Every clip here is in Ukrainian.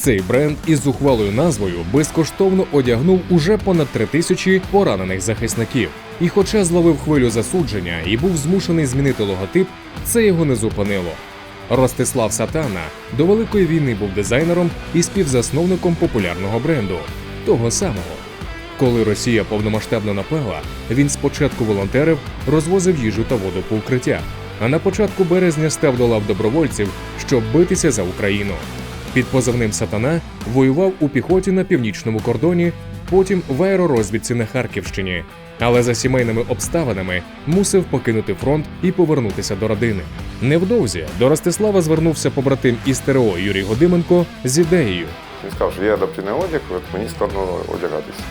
Цей бренд із зухвалою назвою безкоштовно одягнув уже понад три тисячі поранених захисників. І хоча зловив хвилю засудження і був змушений змінити логотип, це його не зупинило. Ростислав Сатана до Великої війни був дизайнером і співзасновником популярного бренду того самого. Коли Росія повномасштабно напала, він спочатку волонтерив, розвозив їжу та воду по укриттях, а на початку березня став до лав добровольців, щоб битися за Україну. Під позивним Сатана воював у піхоті на північному кордоні, потім в аеророзвідці на Харківщині. Але за сімейними обставинами мусив покинути фронт і повернутися до родини. Невдовзі до Ростислава звернувся побратим із ТРО Юрій Годименко з ідеєю Він сказав, що є адаптивний одяг, от мені складно одягатися.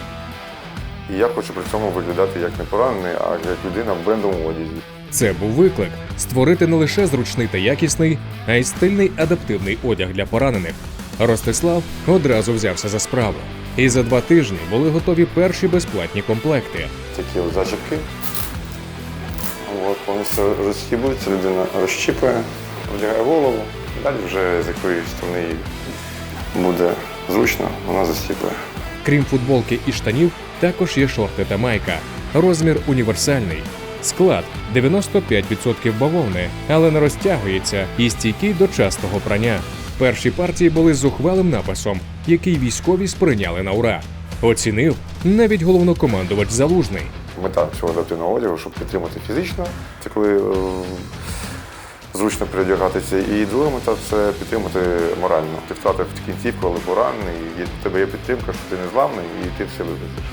І я хочу при цьому виглядати як не поранений, а як людина в брендовому одязі. Це був виклик створити не лише зручний та якісний, а й стильний адаптивний одяг для поранених. Ростислав одразу взявся за справу. І за два тижні були готові перші безплатні комплекти. Такі от зачіпки. От, повністю розхібується, людина розщіпує, одягає голову. Далі вже з якої сторони їй буде зручно, вона застіпує. Крім футболки і штанів, також є шорти та майка. Розмір універсальний. Склад 95% бавовни, але не розтягується і стійкий до частого прання. Перші партії були з зухвалим написом, який військові сприйняли на ура. Оцінив навіть головнокомандувач Залужний. Мета цього адаптивного одягу, щоб підтримати фізично, це коли е, зручно передягатися. І друга мета це підтримати морально. Ти втратив кінцівку, але поранений, і в тебе є підтримка, що ти не зламний і ти все вивезеш.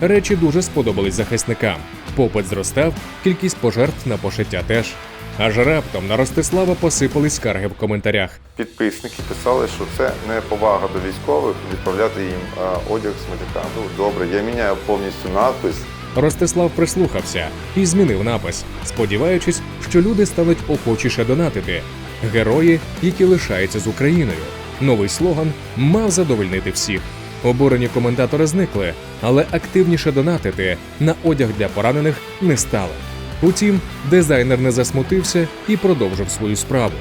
Речі дуже сподобались захисникам. Попит зростав, кількість пожертв на пошиття теж. Аж раптом на Ростислава посипались скарги в коментарях. Підписники писали, що це не повага до військових відправляти їм одяг з медика. Ну добре, я міняю повністю надпис. Ростислав прислухався і змінив напис, сподіваючись, що люди стануть охочіше донатити. Герої, які лишаються з Україною. Новий слоган мав задовольнити всіх. Обурені коментатори зникли, але активніше донатити на одяг для поранених не стали. Утім, дизайнер не засмутився і продовжив свою справу.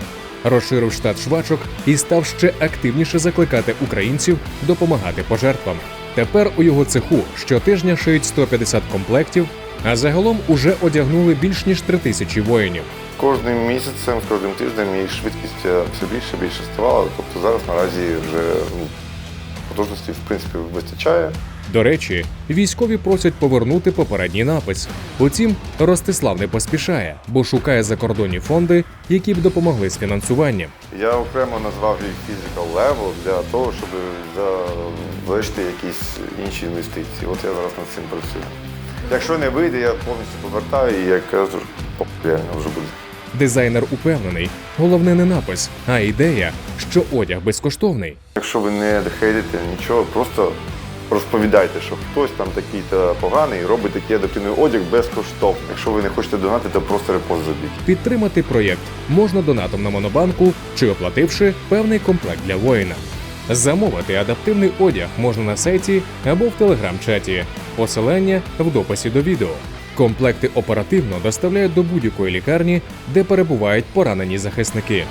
Розширив штат швачок і став ще активніше закликати українців допомагати пожертвами. Тепер у його цеху щотижня шиють 150 комплектів, а загалом уже одягнули більш ніж 3 тисячі воїнів. Кожним місяцем, кожним тижнем її швидкість е, все більше більше ставала. Тобто зараз наразі вже ну, потужності в принципі вистачає. До речі, військові просять повернути попередній напис. Утім, Ростислав не поспішає, бо шукає закордонні фонди, які б допомогли з фінансуванням. Я окремо назвав їх physical level для того, щоб залишити якісь інші інвестиції. От я зараз над цим працюю. Якщо не вийде, я повністю повертаю і як кажу, реально вже буде. Дизайнер упевнений, головне не напис, а ідея, що одяг безкоштовний. Якщо ви не хейтите нічого, просто розповідайте, що хтось там такий-то поганий робить такий адаптивний одяг безкоштовно. Якщо ви не хочете донатити, то просто репост зробіть. Підтримати проєкт можна донатом на монобанку чи оплативши певний комплект для воїна. Замовити адаптивний одяг можна на сайті або в телеграм-чаті. Посилання в дописі до відео. Комплекти оперативно доставляють до будь-якої лікарні, де перебувають поранені захисники.